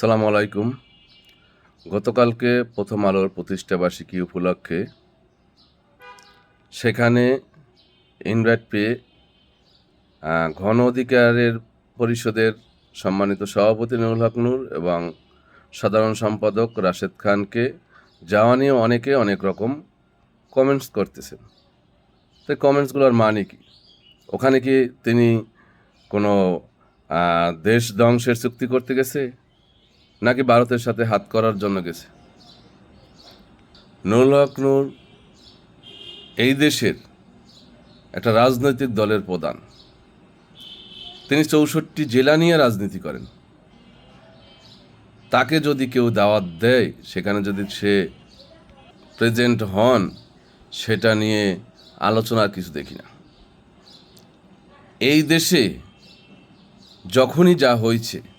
সালাম আলাইকুম। গতকালকে প্রথম আলোর প্রতিষ্ঠাবার্ষিকী উপলক্ষে সেখানে ইনভাইট পেয়ে ঘন অধিকারের পরিষদের সম্মানিত সভাপতি নুরুল হক নূর এবং সাধারণ সম্পাদক রাশেদ খানকে যাওয়া নিয়ে অনেকে অনেক রকম কমেন্টস করতেছেন। তো কমেন্টসগুলোর মানে কি? ওখানে কি তিনি কোনো দেশ ধ্বংসের চুক্তি করতে গেছে? নাকি ভারতের সাথে হাত করার জন্য গেছে? নুরুল হক নূর, এই দেশের একটা রাজনৈতিক দলের প্রধান। তিনি চৌষট্টি জেলা নিয়ে রাজনীতি করেন। তাকে যদি কেউ দাওয়াত দেয়, সেখানে যদি সে প্রেজেন্ট হন, সেটা নিয়ে আলোচনার কিছু দেখি না। এই দেশে যখনই যা হয়েছে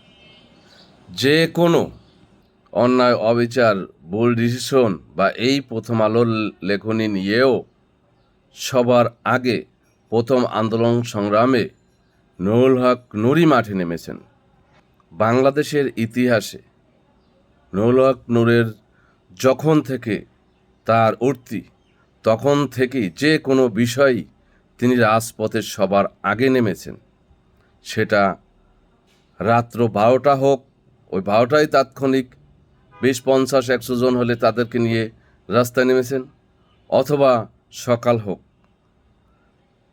যে কোনো অন্যায়, অবিচার, ভুল ডিসিশন বা এই প্রথম আলোর লেখনী নিয়েও সবার আগে প্রথম আন্দোলন সংগ্রামে নুরুল হক নুরি মাঠে নেমেছেন। বাংলাদেশের ইতিহাসে নুরুল হক নূরের যখন থেকে তার উঠতি, তখন থেকেই যে কোনো বিষয়ই তিনি রাজপথে সবার আগে নেমেছেন। সেটা রাত্র বারোটা হোক ওই বারোটাই তাৎক্ষণিক বিশ, পঞ্চাশ, একশো জন হলে তাদেরকে নিয়ে রাস্তায় নেমেছেন, অথবা সকাল হোক।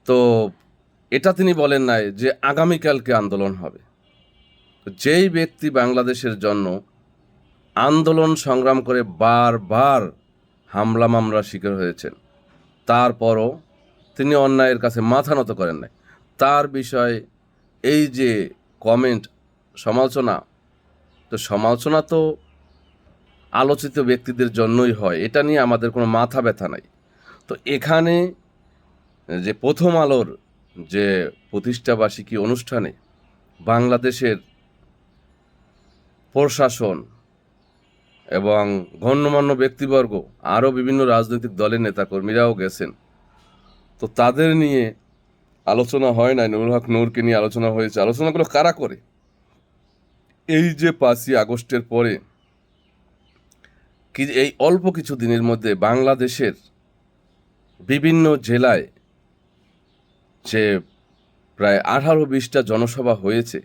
তো এটা তিনি বলেন নাই যে আগামীকালকে আন্দোলন হবে। যেই ব্যক্তি বাংলাদেশের জন্য আন্দোলন সংগ্রাম করে বারবার হামলা মামলা শিকার হয়েছেন, তারপরও তিনি অন্যায়ের কাছে মাথা নত করেন নাই। তার বিষয়ে এই যে কমেন্ট সমালোচনা তো সমালোচনা তো আলোচিত ব্যক্তিদের জন্যই হয়। এটা নিয়ে আমাদের কোনো মাথা ব্যথা নাই। তো এখানে যে প্রথম আলোর যে প্রতিষ্ঠাবার্ষিকী অনুষ্ঠানে বাংলাদেশের প্রশাসন এবং গণ্যমান্য ব্যক্তিবর্গ, আরও বিভিন্ন রাজনৈতিক দলের নেতাকর্মীরাও গেছেন। তো তাদের নিয়ে আলোচনা হয় না নুরুল হক নূরকে নিয়ে আলোচনা হয়েছে। আলোচনাগুলো কারা করে? এই যে পাঁচই আগস্টের পরে, কি এই অল্প কিছু দিনের মধ্যে বাংলাদেশের বিভিন্ন জেলায় যে প্রায় আঠারো বিশটা জনসভা হয়েছে,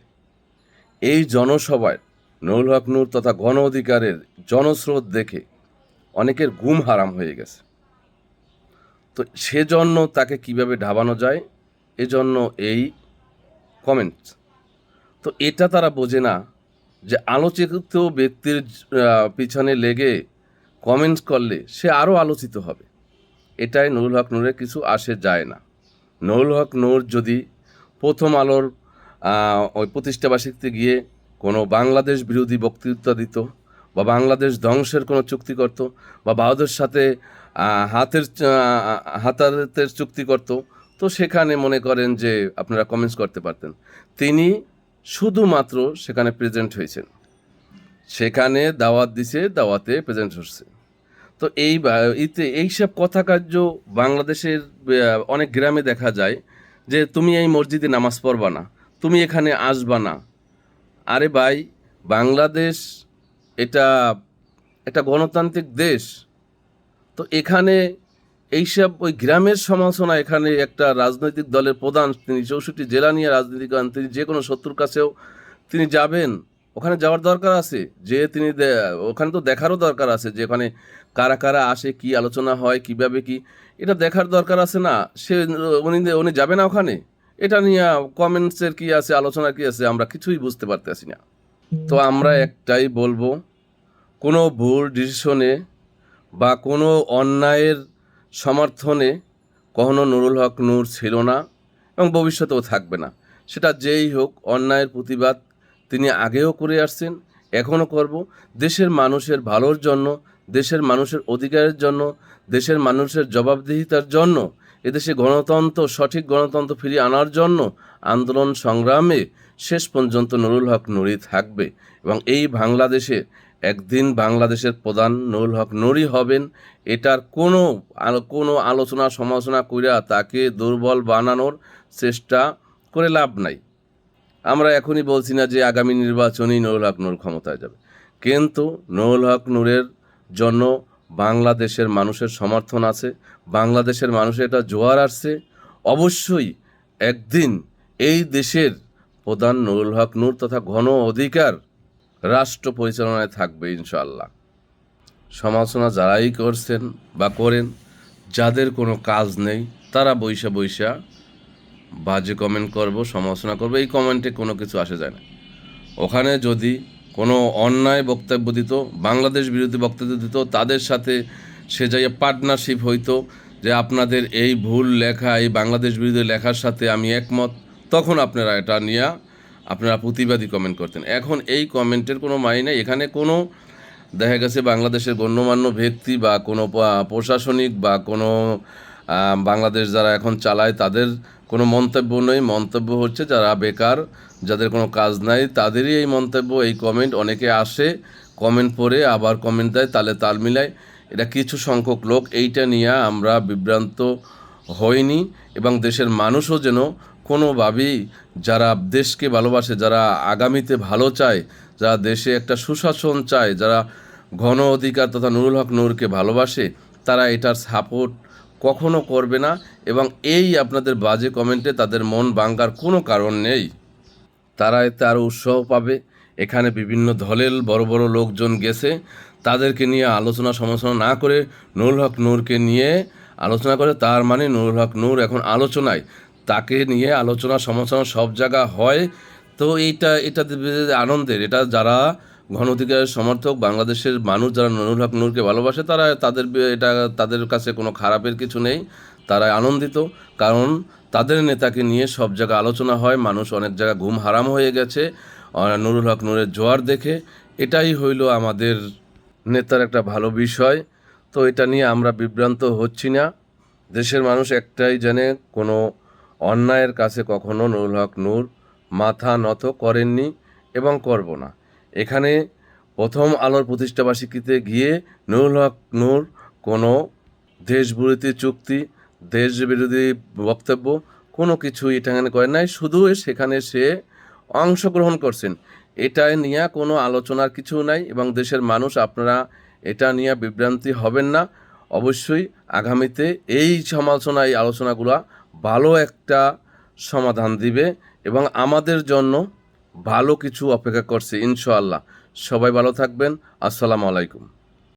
এই জনসভায় নুরুল হক নূর তথা গণ অধিকারের জনস্রোত দেখে অনেকের ঘুম হারাম হয়ে গেছে। তো সেজন্য তাকে কীভাবে ঢাবানো যায়? এজন্য এই কমেন্ট। তো এটা তারা বোঝে না যে আলোচিত ব্যক্তির পিছনে লেগে কমেন্টস করলে সে আরও আলোচিত হবে। এটাই নুরুল হক নূরের কিছু আসে যায় না। নুরুল হক নূর যদি প্রথম আলোর ওই প্রতিষ্ঠাবাসীতে গিয়ে কোনো বাংলাদেশ বিরোধী বক্তৃতা দিত বা বাংলাদেশ ধ্বংসের কোনো চুক্তি করত বা ভারতের সাথে হাতের আহ, হাতাহাতের চুক্তি করত তো সেখানে মনে করেন যে আপনারা কমেন্টস করতে পারতেন। তিনি শুধুমাত্র সেখানে প্রেজেন্ট হয়েছেন। সেখানে দাওয়াত দিছে, দাওয়াতে প্রেজেন্ট হচ্ছে। তো এই ইতে এইসব কথা কার্য বাংলাদেশের অনেক গ্রামে দেখা যায় যে তুমি এই মসজিদে নামাজ পড়বা না, তুমি এখানে আসবা না। আরে ভাই, বাংলাদেশ এটা একটা গণতান্ত্রিক দেশ। তো এখানে এইসব ওই গ্রামের সমালোচনা এখানে একটা রাজনৈতিক দলের প্রধান, তিনি চৌষট্টি জেলা নিয়ে রাজনীতি করেন, তিনি যে কোনো শত্রুর কাছেও তিনি যাবেন। ওখানে যাওয়ার দরকার আছে। যে তিনি ওখানে তো দেখারও দরকার আছে যে ওখানে কারা কারা আসে, কি আলোচনা হয়, কীভাবে কি। এটা দেখার দরকার আছে না। সে, উনি উনি যাবে না ওখানে। এটা নিয়ে কমেন্টসের কি আছে আলোচনা কি আছে, আমরা কিছুই বুঝতে পারতেছি না। তো আমরা একটাই বলব, কোনো ভুল ডিসিশনে বা কোনো অন্যায়ের সমর্থনে কখনো নুরুল হক নূর ছিল না এবং ভবিষ্যতেও থাকবে না। সেটা যেই হোক, অন্যায়ের প্রতিবাদ তিনি আগেও করে আসছেন, এখনও করব। দেশের মানুষের ভালোর জন্য, দেশের মানুষের অধিকারের জন্য, দেশের মানুষের জবাবদিহিতার জন্য, এদেশে গণতন্ত্র, সঠিক গণতন্ত্র ফিরিয়ে আনার জন্য আন্দোলন সংগ্রামে শেষ পর্যন্ত নুরুল হক নুরি থাকবে এবং এই বাংলাদেশে একদিন বাংলাদেশের প্রধান নুরুল হক নুরি হবেন, এটার কোনো কোনো আলোচনা সমালোচনা কইরা তাকে দুর্বল বানানোর চেষ্টা করে লাভ নাই। আমরা এখনই বলছি না যে আগামী নির্বাচনেই নুরুল হক নূর ক্ষমতায় যাবে। কিন্তু নুরুল হক নূরের জন্য বাংলাদেশের মানুষের সমর্থন আছে, বাংলাদেশের মানুষের এটা জোয়ার আসছে। অবশ্যই একদিন এই দেশের প্রধান নুরুল হক নূর তথা ঘন অধিকার রাষ্ট্র পরিচালনায় থাকবে ইনশাল্লাহ সমালোচনা যারাই করছেন বা করেন, যাদের কোনো কাজ নেই, তারা বৈশা বৈশা বাজে কমেন্ট করব, সমালোচনা করব, এই কমেন্টে কোনো কিছু আসে যায় না। ওখানে যদি কোনো অন্যায় বক্তব্য দিত, বাংলাদেশ বিরোধী বক্তব্য দিত, তাদের সাথে সে যাইয়া পার্টনারশিপ হইতো, যে আপনাদের এই ভুল লেখা, এই বাংলাদেশ বিরোধী লেখার সাথে আমি একমত, তখন আপনারা এটা নিয়ে আপনারা প্রতিবাদী কমেন্ট করতেন। এখন এই কমেন্টের কোনো মাই নেই। এখানে কোনো, দেখা গেছে বাংলাদেশের গণ্যমান্য ব্যক্তি বা কোনো প্রশাসনিক বা কোনো বাংলাদেশ যারা এখন চালায়, তাদের কোনো মন্তব্য নেই। মন্তব্য হচ্ছে যারা বেকার, যাদের কোনো কাজ নাই, তাদেরই এই মন্তব্য, এই কমেন্ট অনেকে আসে কমেন্ট পড়ে, আবার কমেন্ট দেয়, তালে তাল মিলায়। এটা কিছু সংখ্যক লোক, এইটা নিয়ে আমরা বিভ্রান্ত হইনি এবং দেশের মানুষও যেন কোনোভাবেই যারা দেশকে ভালোবাসে, যারা আগামীতে ভালো চায়, যারা দেশে একটা সুশাসন চায়, যারা ঘন অধিকার তথা নুরুল হক নূরকে ভালোবাসে, তারা এটার সাপোর্ট কখনো করবে না এবং এই আপনাদের বাজে কমেন্টে তাদের মন ভাঙ্গার কোনো কারণ নেই। তারা এতে আরও উৎসাহ পাবে। এখানে বিভিন্ন দলের বড় বড় লোকজন গেছে। তাদেরকে নিয়ে আলোচনা সমালোচনা না করে নুরুল হক নূরকে নিয়ে আলোচনা করে, তার মানে নুরুল হক নূর এখন আলোচনায়। তাকে নিয়ে আলোচনা সমালোচনা সব জায়গা হয়। তো এইটা, এটা আনন্দের। এটা যারা ঘন অধিকারের সমর্থক, বাংলাদেশের মানুষ যারা নুরুল হক নূরকে ভালোবাসে, তারা তাদের এটা তাদের কাছে কোনো খারাপের কিছু নেই। তারা আনন্দিত, কারণ তাদের নেতাকে নিয়ে সব জায়গায় আলোচনা হয়। মানুষ অনেক জায়গায় ঘুম হারাম হয়ে গেছে নুরুল হক নূরের জোয়ার দেখে। এটাই হইল আমাদের নেতার একটা ভালো বিষয়। তো এটা নিয়ে আমরা বিভ্রান্ত হচ্ছি না। দেশের মানুষ একটাই জানে, কোনো অন্যায়ের কাছে কখনো নুরুল হক নূর মাথা নত করেননি এবং করব না। এখানে প্রথম আলোর প্রতিষ্ঠাবার্ষিকীতে গিয়ে নুরুল হক নূর কোনো দেশবিরোধী চুক্তি দেশ বিরোধী বক্তব্য কোনো কিছুই এখানে করেন নাই। শুধু সেখানে সে অংশগ্রহণ করছেন। এটা নিয়ে কোনো আলোচনার কিছু নাই এবং দেশের মানুষ আপনারা এটা নিয়ে বিভ্রান্তি হবেন না। অবশ্যই আগামীতে এই সমালোচনা, এই আলোচনাগুলো ভালো একটা সমাধান দিবে এবং আমাদের জন্য ভালো কিছু অপেক্ষা করছে, ইনশাআল্লাহ। সবাই ভালো থাকবেন। আসসালামু আলাইকুম।